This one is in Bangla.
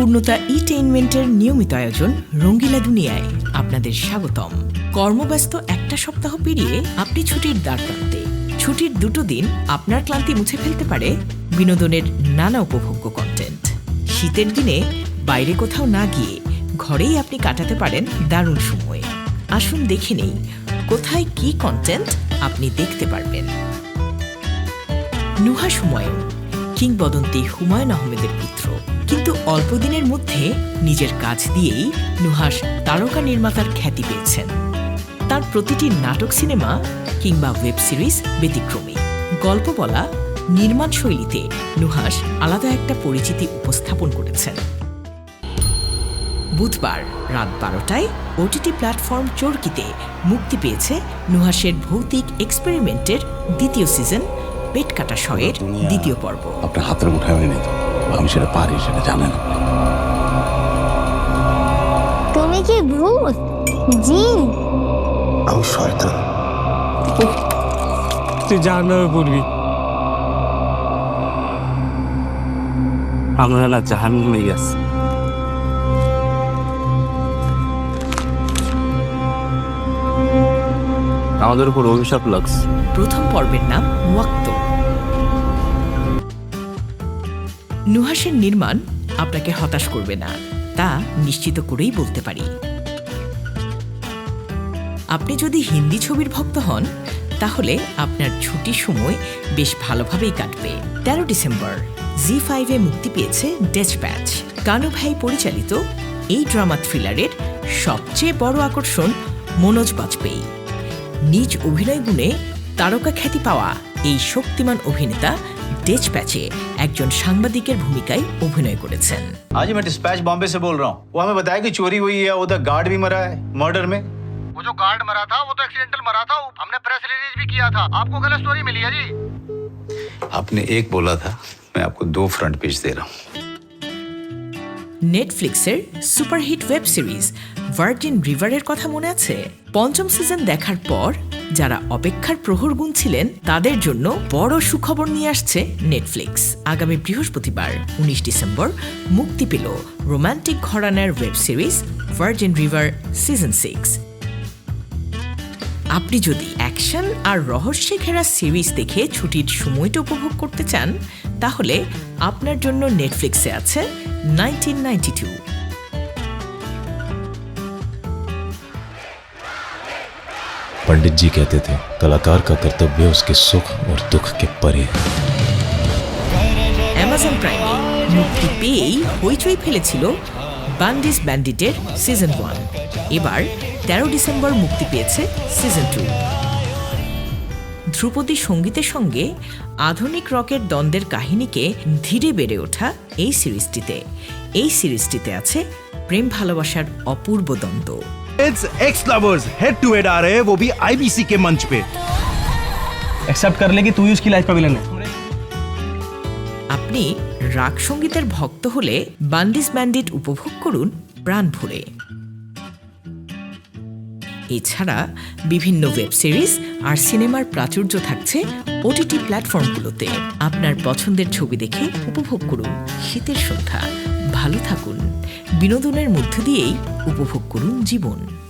পূর্ণতা ইটেইনমেন্টের নিয়মিত আয়োজন রঙ্গিলা দুনিয়ায়। আপনাদের স্বাগতম। কর্মব্যস্ত একটা সপ্তাহ পেরিয়ে আপনি ছুটির দ্বার প্রান্তে ছুটির দুটো দিন আপনার ক্লান্তি মুছে ফেলতে পারে বিনোদনের নানা উপভোগ্য কন্টেন্ট শীতের দিনে বাইরে কোথাও না গিয়ে ঘরেই আপনি কাটাতে পারেন দারুণ সময়ে। আসুন দেখে নেই, কোথায় কি কন্টেন্ট আপনি দেখতে পারবেন। নুহা হুমায়ুন কিংবদন্তি হুমায়ুন আহমেদের পুত্র। কিন্তু অল্প দিনের মধ্যে নিজের কাজ দিয়েই নুহাস তারকা নির্মাতার খ্যাতি পেয়েছেন। তার প্রতিটি নাটক সিনেমা কিংবা ওয়েব সিরিজ ব্যতিক্রমী। গল্প বলা, নির্মাণ শৈলীতে নুহাস আলাদা একটা পরিচিতি উপস্থাপন করেছেন। বুধবার রাত বারোটায় ওটিটি প্ল্যাটফর্ম চরকিতে মুক্তি পেয়েছে নুহাসের ভৌতিক এক্সপেরিমেন্টের দ্বিতীয় সিজন পেট কাটা শয়ের দ্বিতীয় পর্ব। আপনার হাতের মুঠায় হয়নি তো? আমি সেটা পারি সেটা জানেন তুমি কি ভূত? জিন? আমি শয়তান। তুই জাহান্নামে পড়বি। আমরা না জাহান্নামে গেছি। আমাদের উপর অভিশাপ লাগছে। প্রথম পর্বের নাম ওয়াক্ত নুহাসের নির্মাণ আপনাকে হতাশ করবে না, তা নিশ্চিত করেই বলতে পারি। আপনি যদি হিন্দি ছবির ভক্ত হন, তাহলে আপনার ছুটির সময় বেশ ভালোভাবেই কাটবে। তেরো ডিসেম্বর, জি ফাইভে মুক্তি পেয়েছে ডেচ প্যাচ কানু ভাই পরিচালিত এই ড্রামা থ্রিলারের সবচেয়ে বড় আকর্ষণ মনোজ বাজপেয়ী। নিজ অভিনয় গুণে তারকা খ্যাতি পাওয়া এই শক্তিমান অভিনেতা ডেচ প্যাচে একজন সাংবাদিকের ভূমিকায় অভিনয় করেছেন हाँ जी मैं डिस्पैच बॉम्बे से बोल रहा हूँ वो हमें बताया कि चोरी हुई है उधर गार्ड भी मरा है मर्डर में वो जो गार्ड मरा था वो तो एक्सीडेंटल मरा था हमने प्रेस रिलीज भी किया था आपको गलत स्टोरी मिली है जी आपने एक बोला था मैं आपको दो फ्रंट पेज दे रहा हूँ নেটফ্লিক্সের সুপারহিট ওয়েব সিরিজ ভার্জিন রিভারের কথা মনে আছে? পঞ্চম সিজন দেখার পর যারা অপেক্ষার প্রহর গুনছিলেন, তাদের জন্য বড় সুখবর নিয়ে আসছে নেটফ্লিক্স আগামী বৃহস্পতিবার, উনিশ ডিসেম্বর, মুক্তি পেল রোমান্টিক ঘরানার web series Virgin River season six আপনি যদি অ্যাকশন আর রহস্যে ঘেরা সিরিজ দেখে ছুটির সময়টা উপভোগ করতে চান, তাহলে আপনার জন্য নেটফ্লিক্সে আছে nineteen ninety two Pandit ji कहते थे कलाकार का कर्तव्य उसके सुख और दुख के परे है অ্যামাজন প্রাইমে মুক্তি পেয়েই হইচই ফেলেছিল বান্ডিস ব্যান্ডিটের সিজন ওয়ান এবার তেরো ডিসেম্বর মুক্তি পেয়েছে সিজন টু ধ্রুপদী সঙ্গীতের সঙ্গে আধুনিক রকের দ্বন্দ্বের কাহিনীকে ধীরে বেড়ে ওঠা এই সিরিজটিতে এই সিরিজটিতে আছে প্রেম ভালোবাসার অপূর্ব দ্বন্দ্ব ex lovers head to head आ रहे हैं वो भी आईबीसी के मंच पे एक्सेप्ट कर ले कि तू ही उसकी लाइफ का विलन है আপনি রাগ সঙ্গীতের ভক্ত হলে বান্ডিস ব্যান্ডিট উপভোগ করুন প্রাণ ভরে এছাড়া বিভিন্ন ওয়েব সিরিজ আর সিনেমার প্রাচুর্য থাকছে ওটিটি প্ল্যাটফর্মগুলোতে আপনার পছন্দের ছবি দেখে উপভোগ করুন। শীতের সন্ধ্যা। ভালো থাকুন। বিনোদনের মধ্য দিয়েই উপভোগ করুন জীবন।